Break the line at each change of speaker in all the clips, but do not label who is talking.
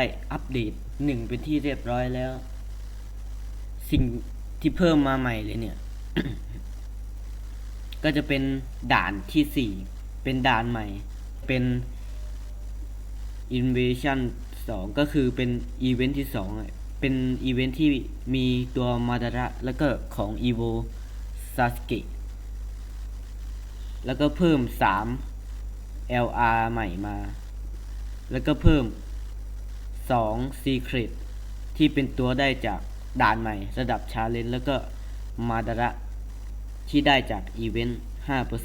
ได้อัปเดตหนึ่งเป็นที่เรียบร้อยแล้ว สิ่งที่เพิ่มมาใหม่เลยเนี่ย ก็จะเป็นด่านที่สี่เป็นด่านใหม่ เป็น Invasion สองก็คือเป็นอีเวนท์ที่สองเป็นอีเวนท์ที่มีตัวมาดาระแล้วก็ของ e v o s a s k e แล้วก็เพิ่ม3 LR ใหม่มา แล้วก็เพิ่ม 2 Secret ที่เป็นตัวได้จากด่านใหม่ระดับชาเลนแล้วก็มาดาระ ที่ได้จากอีเวนต์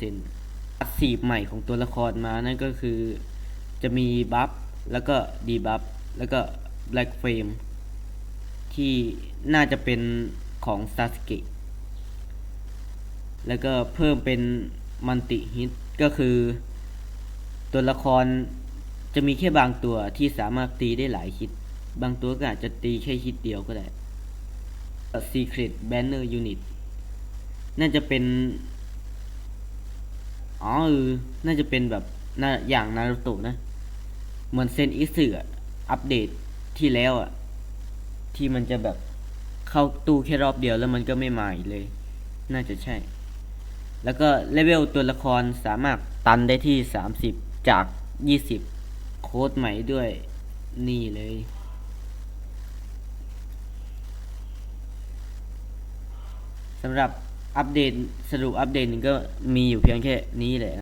5%อัดสีบใหม่ของตัวละครมานั่นก็คือ จะมีบัฟแล้วก็ดีบัฟแล้วก็ Black Flame ที่น่าจะเป็นของ s a s k e แล้วก็เพิ่มเป็นมันติฮิตก็คือตัวละคร จะมีแค่บางตัวที่สามารถตีได้หลายฮิตบางตัวก็อาจจะตีแค่ฮิตเดียวก็ได้ Secret Banner Unit น่าจะเป็น อ๋อเออน่าจะเป็นแบบน่าอย่างนารูโตะนะ เหมือนเซนอิสึอะอัปเดตที่แล้วอะที่มันจะแบบเข้าตู้แค่รอบเดียวแล้วมันก็ไม่มาอีกเลย น่าจะใช่ แล้วก็เลเวลตัวละครสามารถตันได้ที่ 30 จาก 20 ค้ดใหม่ด้วย นี่เลย สำหรับอัปเดตสรุปอัปเดตหนึงก็มีอยู่เพียงแค่นี้แหละ